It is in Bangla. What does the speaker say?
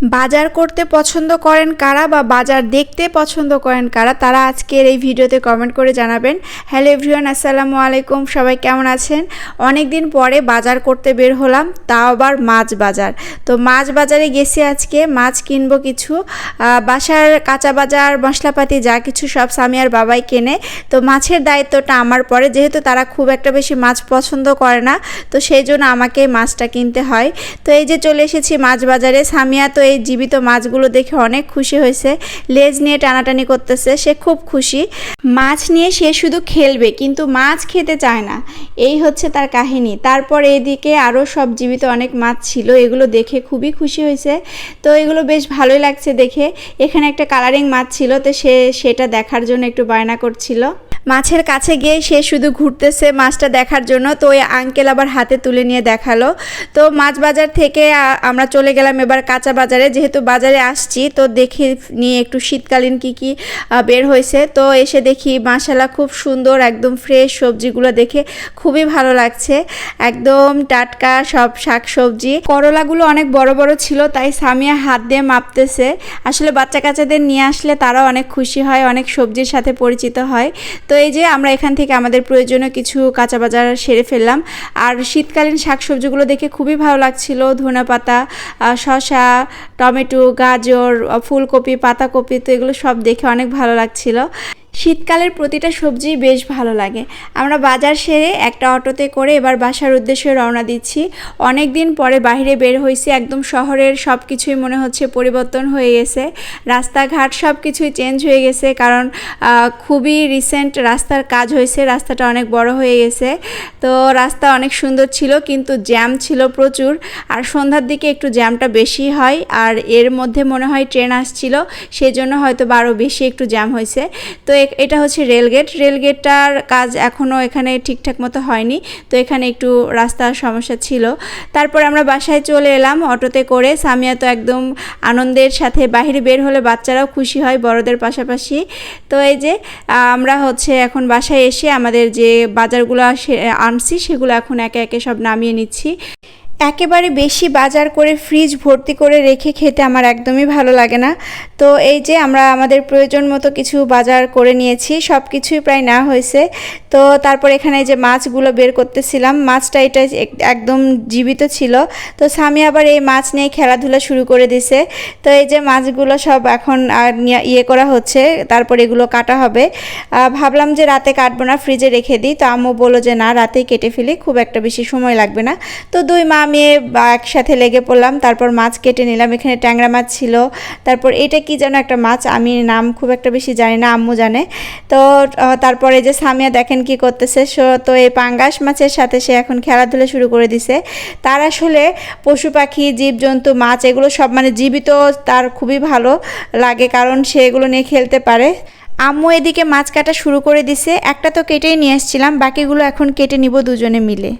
বাজার করতে পছন্দ করেন কারা বা বাজার দেখতে পছন্দ করেন কারা, তারা আজকের এই ভিডিওতে কমেন্ট করে জানাবেন। হ্যালো এভরিওয়ান আসসালামু আলাইকুম, সবাই কেমন আছেন? অনেক দিন পরে বাজার করতে বের হলাম, তাও আবার মাছ বাজার। তো মাছ বাজারে গেছি আজকে, মাছ কিনবো কিছু। বাসার কাঁচা বাজার, মশলাপাতি যা কিছু সব সামিয়ার বাবাই কেনে। তো মাছের দায়িত্বটা আমার পরে, যেহেতু তারা খুব একটা বেশি মাছ পছন্দ করে না, তো সেই জন্য আমাকে মাছটা কিনতে হয়। তো এই যে চলে এসেছি মাছ বাজারে, সামিয়া তো এই জীবিত মাছগুলো দেখে অনেক খুশি হয়েছে। লেজ নিয়ে টানাটানি করতেছে, সে খুব খুশি। মাছ নিয়ে সে শুধু খেলবে, কিন্তু মাছ খেতে চায় না। এই হচ্ছে তার কাহিনী। তারপর এদিকে আরও সব জীবিত অনেক মাছ ছিল, এগুলো দেখে খুবই খুশি হয়েছে। তো এগুলো বেশ ভালোই লাগছে দেখে। এখানে একটা কালারিং মাছ ছিল, তো সে সেটা দেখার জন্য একটু বায়না করছিল। মাছের কাছে গিয়ে সে শুধু ঘুরতেছে মাছটা দেখার জন্য। তো ওই আঙ্কেল আবার হাতে তুলে নিয়ে দেখাল। তো মাছ বাজার থেকে আমরা চলে গেলাম এবার কাঁচা বাজারে। যেহেতু বাজারে আসছি, তো দেখে নিয়ে একটু শীতকালীন কি কি বের হয়েছে। তো এসে দেখি মাশাল্লাহ খুব সুন্দর একদম ফ্রেশ সবজিগুলো দেখে খুবই ভালো লাগছে। একদম টাটকা সব শাক সবজি করলাগুলো অনেক বড় বড় ছিল, তাই সামিয়া হাত দিয়ে মাপতেছে। আসলে বাচ্চা কাচ্চাদের নিয়ে আসলে তারাও অনেক খুশি হয়, অনেক সবজির সাথে পরিচিত হয়। তো এই যে আমরা এখান থেকে আমাদের প্রয়োজনীয় কিছু কাঁচা বাজার সেরে ফেললাম। আর শীতকালীন শাকসবজিগুলো দেখে খুবই ভালো লাগছিল। ধনে পাতা শশা টমেটো, গাজর ফুলকপি, পাতাকপি, তো এগুলো সব দেখে অনেক ভালো লাগছিল। শীতকালের প্রতিটা সবজি বেশ ভালো লাগে। আমরা বাজার সেরে একটা অটোতে করে এবার বাসার উদ্দেশ্যে রওনা দিচ্ছি। অনেক দিন পরে বাইরে বের হয়েছি একদম শহরের সব কিছুই মনে হচ্ছে পরিবর্তন হয়ে গেছে। রাস্তাঘাট সব কিছুই চেঞ্জ হয়ে গেছে কারণ খুবই রিসেন্ট রাস্তার কাজ হয়েছে, রাস্তাটা অনেক বড় হয়ে গেছে। তো রাস্তা অনেক সুন্দর ছিল কিন্তু জ্যাম ছিল প্রচুর। আর সন্ধ্যার দিকে একটু জ্যামটা বেশি হয় আর এর মধ্যে মনে হয় ট্রেন আসছিল সেই জন্য হয়তো বা আরও বেশি একটু জ্যাম হয়েছে। তো এটা হচ্ছে রেলগেট রেলগেটটার কাজ এখনও এখানে ঠিকঠাক মতো হয়নি। তো এখানে একটু রাস্তার সমস্যা ছিল। তারপর আমরা বাসায় চলে এলাম অটোতে করে। সামিয়া তো একদম আনন্দের সাথে বাইরে বের হলে বাচ্চারাও খুশি হয় বড়দের পাশাপাশি। তো এই যে আমরা হচ্ছে এখন বাসায় এসে আমাদের যে বাজারগুলো আনছি সেগুলো এখন একে একে সব নামিয়ে নিচ্ছি। একেবারে বেশি বাজার করে ফ্রিজ ভর্তি করে রেখে খেতে আমার একদমই ভালো লাগে না। তো এই যে আমরা আমাদের প্রয়োজন মতো কিছু বাজার করে নিয়েছি সব কিছুই প্রায় না হয়েছে। তো তারপর এখানে যে মাছগুলো বের করতেছিলাম, মাছটা এটা এক- একদম জীবিত ছিল। তো স্বামী আবার এই মাছ নিয়ে খেলাধুলা শুরু করে দিছে। তো এই যে মাছগুলো সব এখন আর ইয়ে করা হচ্ছে, তারপর এগুলো কাটা হবে। ভাবলাম যে রাতে কাটবো না ফ্রিজে রেখে দিই। তো আম্মু বলল যে, না, রাতেই কেটে ফেলি, খুব একটা বেশি সময় লাগবে না। তো দুই মা মেয়ে একসাথে লেগে পড়লাম, তারপর মাছ কেটে নিলাম, এখানে ট্যাংরা মাছ ছিল। তারপর এটা কি যেন একটা মাছ, আমি নাম খুব একটা বেশি জানি না, আম্মু জানে। তো তারপরে যে সামিয়া দেখেন কি করতেছে, সো, তো এই পাঙ্গাস মাছের সাথে সে এখন খেলাধুলা শুরু করে দিছে। তার আসলে পশু পাখি, জীবজন্তু, মাছ, এগুলো সব মানে জীবিত, তার খুবই ভালো লাগে, কারণ সে এগুলো নিয়ে খেলতে পারে। আম্মু এদিকে মাছ কাটা শুরু করে দিছে, একটা তো কেটেই নিয়ে আসছিলাম, বাকিগুলো এখন কেটে নিব দুজনে মিলে।